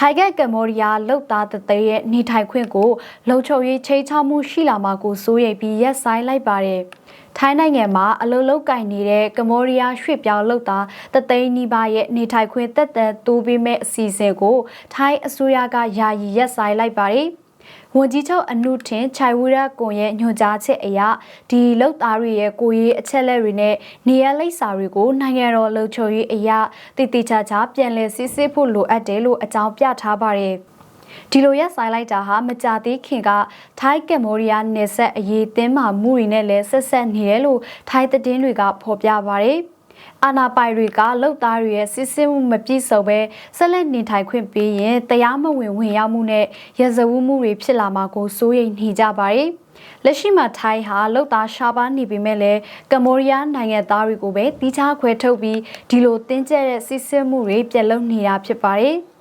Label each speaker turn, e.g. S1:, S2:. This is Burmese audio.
S1: ထိုင်ကကမ္ဘောဒီးယားလောက်သားတသေးရဲ့နေထိုင်ခွင့်ကိုလုံခြုံရေးချိန်ချောက်မှုရှိလာမှာကိုစိုးရိမ်ပြီးရက်ဆိုင်လိုက်ပါတယ်။ထိုင်းနိုင်ငံမှာအလုလုကင်နေတဲ့ကမ္ဘောဒီးယားရွှေ့ပြောင်းလောက်သားတသိန်းနီးပါးရဲ့နေထိုင်ခွင့်တက်တက်တိုးပေးမဲ့အစီအစဉ်ကိုထိုင်းအစိုးရကယာယီရက်ဆိုင်လိုက်ပါတယ်။ ဝန်ကြီးချုပ်အနုထင်ခြိုင်ဝရကွန်ရဲ့ညွှန်ကြားချက်အရဒီလောက်သားတွေရဲ့ကိုရေးအချက်လက်တွေနဲ့နေရလိပ်စာတွေကိုနိုင်ငံတော်လုံခြုံရေးအရာတည်တည်ချာချာပြန်လည်စစ်ဆေးဖို့လိုအပ်တယ်လို့အကြောင်းပြထားပါတယ်။ဒီလိုရက်ဆိုင်လိုက်တာဟာမကြသေးခင်ကထိုင်းကမ္ဘောဒီးယားနယ်စပ်အရေးတင်းမာမှုတွေနဲ့လည်းဆက်ဆက်နေတယ်လို့ထိုင်းသတင်းတွေကဖော်ပြပါတယ်။ အာနာပိုင်တွေကလုံသားတွေရဲ့စစ်စစ်မှုမပြည့်စုံပဲဆက်လက်နေထိုင်ခွင့်ပေးရင်တရားမဝင်ဝင်ရောက်မှုနဲ့ရဇဝမှုတွေဖြစ်လာမှာကိုစိုးရိမ်နေကြပါတယ်။လက်ရှိမှာထိုင်းဟာလုံသားရှားပါနေပေမဲ့လည်းကမ္ဘောဒီးယားနိုင်ငံသားတွေကိုပဲတီးခြားခွဲထုတ်ပြီးဒီလိုတင်းကျပ်တဲ့စစ်စစ်မှုတွေပြက်လုံးနေတာဖြစ်ပါတယ်။